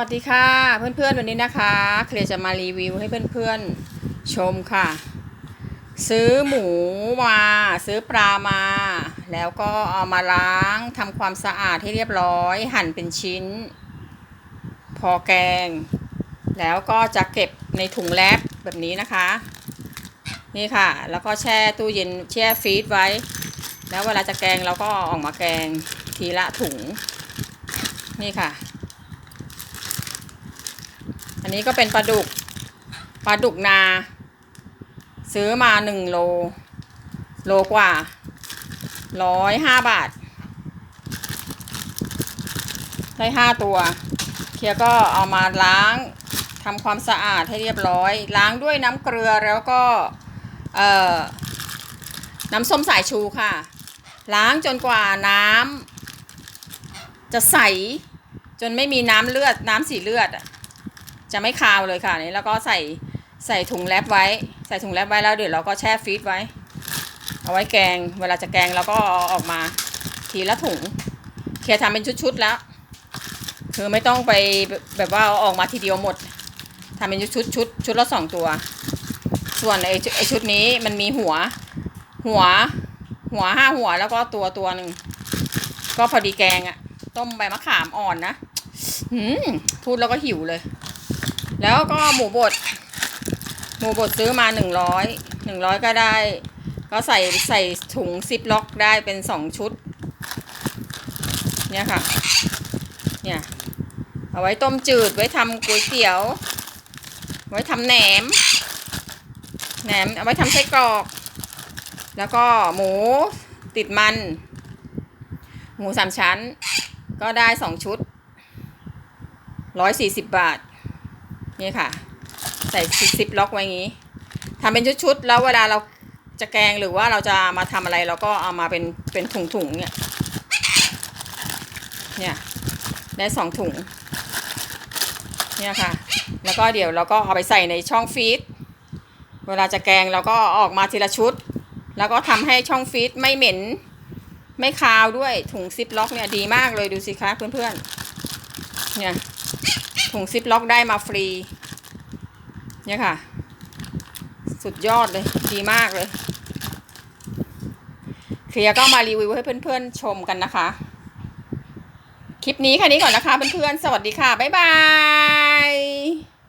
วัสดีค่ะ เพื่อนๆวันนี้นะคะเคลียร์จะมารีวิวให้เพื่อนๆชมค่ะ ซื้อหมูมาซื้อปลามา แล้วก็เอามาล้างทำความสะอาดให้เรียบร้อย หั่นเป็นชิ้น พอแกง แล้วก็จะเก็บในถุงแรปแบบนี้นะคะ นี่ค่ะ แล้วก็แช่ตู้เย็นแช่ฟรีซไว้ แล้วเวลาจะแกงเราก็เอาออกมาแกงทีละถุง นี่ค่ะ นนี้ก็เป็นปลาดุกปลาดุกนา ซื้อมาหนึ่งโล โลกว่าร้อยห้าบาท ได้ห้าตัว เคียก็เอามาล้างทำความสะอาดให้เรียบร้อย ล้างด้วยน้ำเกลือแล้วก็เอ่อน้ำส้มสายชูค่ะ ล้างจนกว่าน้ำจะใส จนไม่มีน้ำเลือดน้ำสีเลือดอะ จะไม่คาวเลยค่ะนี่แล้วก็ใส่ใส่ถุงแรปไว้ ใส่ถุงแรปไว้แล้วเดี๋ยวเราก็แช่ฟรีซไว้ เอาไว้แกง เวลาจะแกงเราก็ออกมาทีละถุง เคลียร์ทำเป็นชุดๆแล้ว คือไม่ต้องไปแบบว่าออกมาทีเดียวหมดทำเป็นชุดๆชุดชุดละสองตัว ส่วนไอ้ไอ้ชุดนี้มันมีหัว หัว หัวห้าหัวแล้วก็ตัวตัวหนึ่งก็พอดีแกงอะต้มใบมะขามอ่อนนะพูดแล้วก็หิวเลย แล้วก็หมูบด หมูบดซื้อมาหนึ่งร้อยหนึ่งร้อยก็ได้ ก็ใส่ใส่ถุงซิปล็อกได้เป็นสองชุด เนี่ยค่ะ เนี่ย เอาไว้ต้มจืดไว้ทำก๋วยเตี๋ยว ไว้ทำแหนม แหนมเอาไว้ทำไส้กรอก แล้วก็หมูติดมัน หมูสามชั้น ก็ได้สองชุดร้อยสี่สิบบาท นี่ค่ะ ใส่ซิปล็อกไว้งนี้ทำเป็นชุดๆ แล้วเวลาเราจะแกงหรือว่าเราจะมาทำอะไรเราก็เอามาเป็นเป็นถุงๆเนี่ยเนี่ยได้สองถุงเนี่ยค่ะ แล้วก็เดี๋ยวเราก็เอาไปใส่ในช่องฟรีซเวลาจะแกงเราก็ออกมาทีละชุด แล้วก็ทำให้ช่องฟรีซไม่เหม็น ไม่คาวด้วยถุงซิปล็อกเนี่ยดีมากเลยดูสิคะเพื่อนๆเนี่ยถุงซิปล็อกได้มาฟรี เนี่ยค่ะ สุดยอดเลยดีมากเลย เคลียร์ก็มารีวิวให้เพื่อนๆชมกันนะคะ คลิปนี้แค่นี้ก่อนนะคะเพื่อนๆ สวัสดีค่ะ บ๊ายบาย